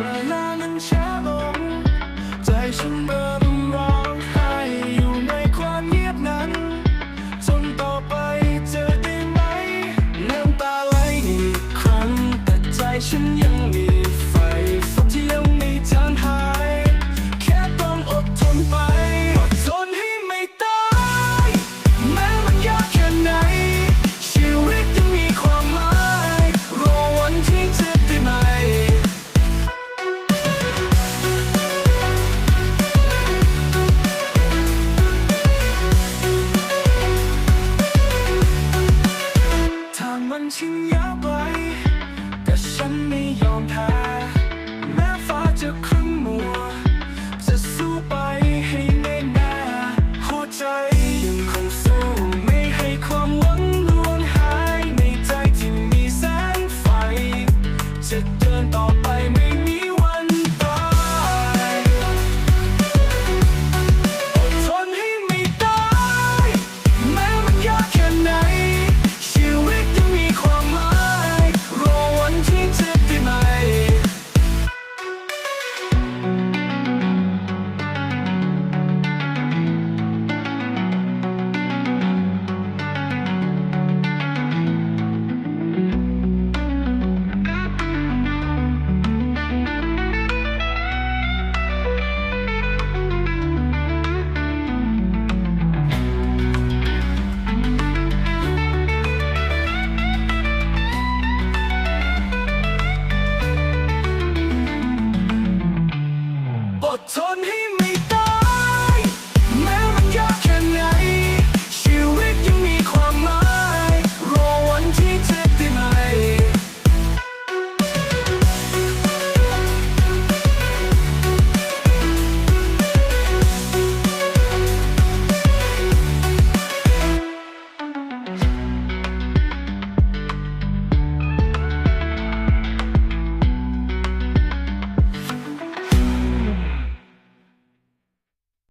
เวลานั้นช้าลงใจฉันเริ่มร้องไห้อยู่ในความเงียบนั้นจนต่อไปเจอได้ไหมน้ำตาไหลอีกครั้งแต่ใจฉันยังมี ทาง